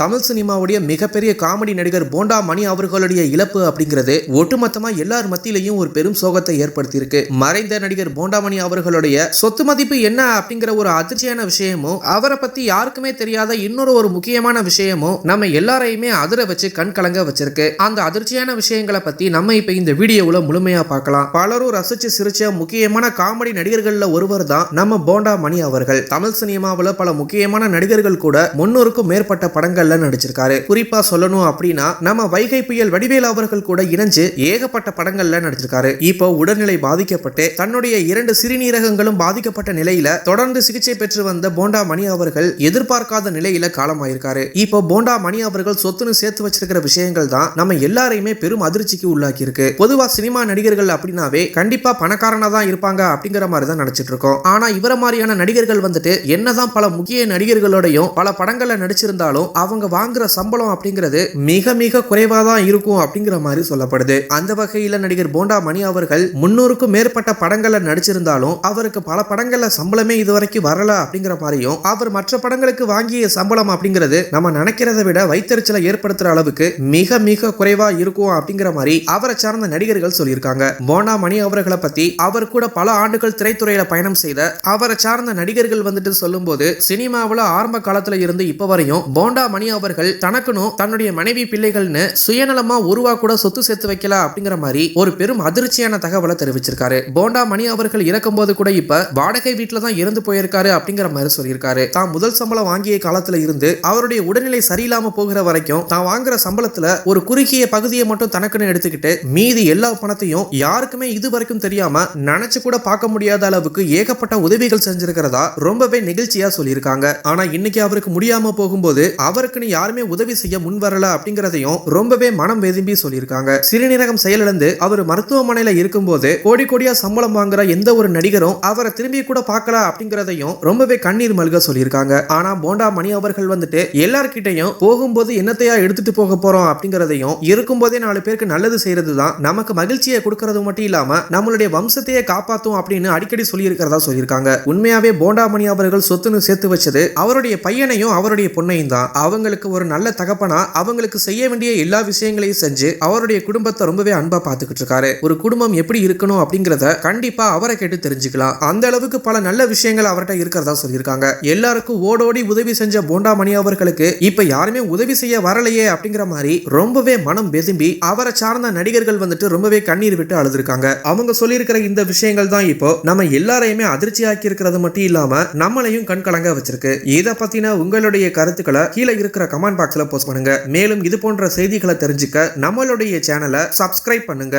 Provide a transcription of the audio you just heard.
தமிழ் சினிமாவுடைய மிகப்பெரிய காமெடி நடிகர் போண்டா மணி அவர்களுடைய இழப்பு அப்படிங்கிறது ஒட்டுமொத்தமா எல்லார் மத்தியிலையும் ஒரு பெரும் சோகத்தை ஏற்படுத்தியிருக்கு. மறைந்த நடிகர் போண்டா மணி அவர்களுடைய சொத்து மதிப்பு என்ன அப்படிங்கிற ஒரு அதிர்ச்சியான விஷயமும் அவரை பத்தி யாருக்குமே தெரியாத இன்னொரு ஒரு முக்கியமான விஷயமும் நம்ம எல்லாரையுமே அதிர வச்சு கண் கலங்க வச்சிருக்கு. அந்த அதிர்ச்சியான விஷயங்களை பத்தி நம்ம இப்ப இந்த வீடியோவில் முழுமையா பார்க்கலாம். பலரும் ரசிச்சு சிரிச்ச முக்கியமான காமெடி நடிகர்கள்ல ஒருவர் தான் நம்ம போண்டா மணி அவர்கள். தமிழ் சினிமாவில் பல முக்கியமான நடிகர்கள் கூட முன்னூறுக்கும் மேற்பட்ட படங்கள் படங்கள்ல நடிச்சிருக்காரு. குறிப்பா சொல்லணும் அப்படின்னா நம்ம வைகை புயல் வடிவேல் அவர்கள் கூட இணைஞ்சு ஏகப்பட்ட படங்கள்ல நடிச்சிருக்காரு. இப்போ உடல்நிலை பாதிக்கப்பட்டு தன்னுடைய இரண்டு சிறுநீரகங்களும் பாதிக்கப்பட்ட நிலையில தொடர்ந்து சிகிச்சை பெற்று வந்த போண்டா மணி அவர்கள் எதிர்பார்க்காத நிலையில காலமாயிருக்காரு. இப்போ போண்டா மணி அவர்கள் சொத்துன்னு சேர்த்து வச்சிருக்கிற விஷயங்கள் தான் நம்ம எல்லாரையுமே பெரும் அதிர்ச்சிக்கு உள்ளாக்கி இருக்கு பொதுவா சினிமா நடிகர்கள் அப்படின்னாவே கண்டிப்பா பணக்காரனா தான் இருப்பாங்க அப்படிங்கிற மாதிரி தான் நடிச்சிட்டு இருக்கோம். ஆனா இவர மாதிரியான நடிகர்கள் வந்துட்டு என்னதான் பல முக்கிய நடிகர்களோடையும் பல படங்கள்ல நடிச்சிருந்தாலும் அவங்க வாங்குற சம்பளம் அப்படிங்கிறது மிக மிக குறைவாக தான் இருக்கும் அப்படிங்கிற மாதிரி சொல்லப்படுது. அந்த வகையில் நடிகர் போண்டா மணி அவர்கள் முன்னூறுக்கும் மேற்பட்ட படங்கள்ல நடிச்சிருந்தாலும் அவருக்கு பல படங்கள்ல சம்பளமே இதுவரைக்கும் வரல அப்படிங்கிற மாதிரியும் அவர் மற்ற படங்களுக்கு வாங்கிய சம்பளம் அப்படிங்கிறது நம்ம நினைக்கிறத விட வைத்தறிச்சலை ஏற்படுத்துற அளவுக்கு மிக மிக குறைவா இருக்கும் அப்படிங்கிற மாதிரி அவரை சார்ந்த நடிகர்கள் சொல்லியிருக்காங்க. போண்டா மணி அவர்களை பத்தி அவர் கூட பல ஆண்டுகள் திரைத்துறையில பயணம் செய்த அவரை சார்ந்த நடிகர்கள் வந்துட்டு சொல்லும்போது சினிமாவில் ஆரம்ப காலத்துல இருந்து இப்ப வரையும் போண்டா மணி அவர்கள் தனக்குனும் தன்னுடைய மனைவி பிள்ளைகள்னு சுயநலமா உருவா கூட சொத்து சேர்த்து வைக்கல அப்படிங்கிற மாதிரி ஒரு பெரும் அதிர்ச்சியான தகவலை தெரிவிச்சிருக்காரு. போண்டா மணி அவர்கள் இறக்கும் போது கூட இப்ப வாடகை வீட்டுல தான் இறந்து போயிருக்காரு அப்படிங்கிற மாதிரி சொல்லியிருக்காரு. தான் முதல் சம்பளம் வாங்கிய காலத்துல இருந்து அவருடைய உடல்நிலை சரியில்லாம போகிற வரைக்கும் தான் வாங்குற சம்பளத்துல ஒரு குறுகிய பகுதியை மட்டும் தனக்குன்னு எடுத்துக்கிட்டு மீதி எல்லா பணத்தையும் யாருக்குமே இது வரைக்கும் தெரியாம நினைச்சு கூட பார்க்க முடியாத அளவுக்கு ஏகப்பட்ட உதவிகள் செஞ்சிருக்கிறதா ரொம்பவே நெகிழ்ச்சியா சொல்லியிருக்காங்க. ஆனா இன்னைக்கு அவருக்கு முடியாம போகும்போது அவருக்குன்னு யாருமே உதவி செய்ய முன் வரல அப்படிங்கறதையும் ரொம்பவே மனம் வெதும்பி சொல்லியிருக்காங்க. சிறுநீரகம் செயலிழந்து அவர் மருத்துவமனையில இருக்கும்போது கோடி கோடியா சம்பளம் வாங்குற எந்த ஒரு நடிகரும் அவரை திரும்பி கூட பார்க்கல அப்படிங்கறதையும் ரொம்பவே கண்ணீர் மல்க சொல்லியிருக்காங்க. ஆனா போண்டா மணி அவர்கள் வந்துட்டு எல்லார்கிட்டையும் போகும்போது என்னத்தையா எடுத்துட்டு போக போறோம் அப்படிங்கறதையும் இருக்கும்போதே நாலு பேருக்கு நல்லது செய்யறது தான் நமக்கு மகிழ்ச்சியை கொடுக்கறது மட்டும் இல்லாம நம்மளுடைய வம்சத்தையே காப்பாத்தும் அப்படின்னு அடிக்கடி சொல்லியிருக்கிறதா சொல்லியிருக்காங்க. உண்மையாவே போண்டா மணி அவர்கள் சொத்துன்னு சேர்த்து வச்சது அவருடைய பையனையும் அவருடைய பொண்ணையும் தான். அவங்களுக்கு ஒரு நல்ல தகப்பனா அவங்களுக்கு செய்ய வேண்டிய எல்லா விஷயங்களையும் செஞ்சு அவருடைய குடும்பத்தை ரொம்பவே அன்பா பார்த்துக்கிட்டு இருக்காரு. ஒரு குடும்பம் எப்படி இருக்கணும் அப்படிங்கிறத கண்டிப்பா அவரை கேட்டு தெரிஞ்சுக்கலாம். அந்த அளவுக்கு பல நல்ல விஷயங்கள் அவர்கிட்ட இருக்கிறதா சொல்லியிருக்காங்க. எல்லாருக்கும் ஓடோடி உதவி செஞ்ச போண்டா மணி அவர்களுக்கு இப்ப யாருமே உதவி செய்ய வரலையே அப்படிங்கிற மாதிரி ரொம்பவே மனம் வெதும்பி அவரை சார்ந்த நடிகர்கள் வந்துட்டு ரொம்பவே கண்ணீர் விட்டு அழுதுருக்காங்க. அவங்க சொல்லியிருக்கிற இந்த விஷயங்கள் தான் இப்போ நம்ம எல்லாரையுமே அதிர்ச்சியாக்கி இருக்கிறது மட்டும் இல்லாம நம்மளையும் கண்கலங்க வச்சிருக்கு. இதை பத்தின உங்களுடைய கருத்துக்களை கீழே இருக்கிற கமெண்ட் பாக்ஸ்ல போஸ்ட் பண்ணுங்க. மேலும் இது போன்ற செய்திகளை தெரிஞ்சுக்க நம்மளுடைய சேனலை சப்ஸ்கிரைப் பண்ணுங்க.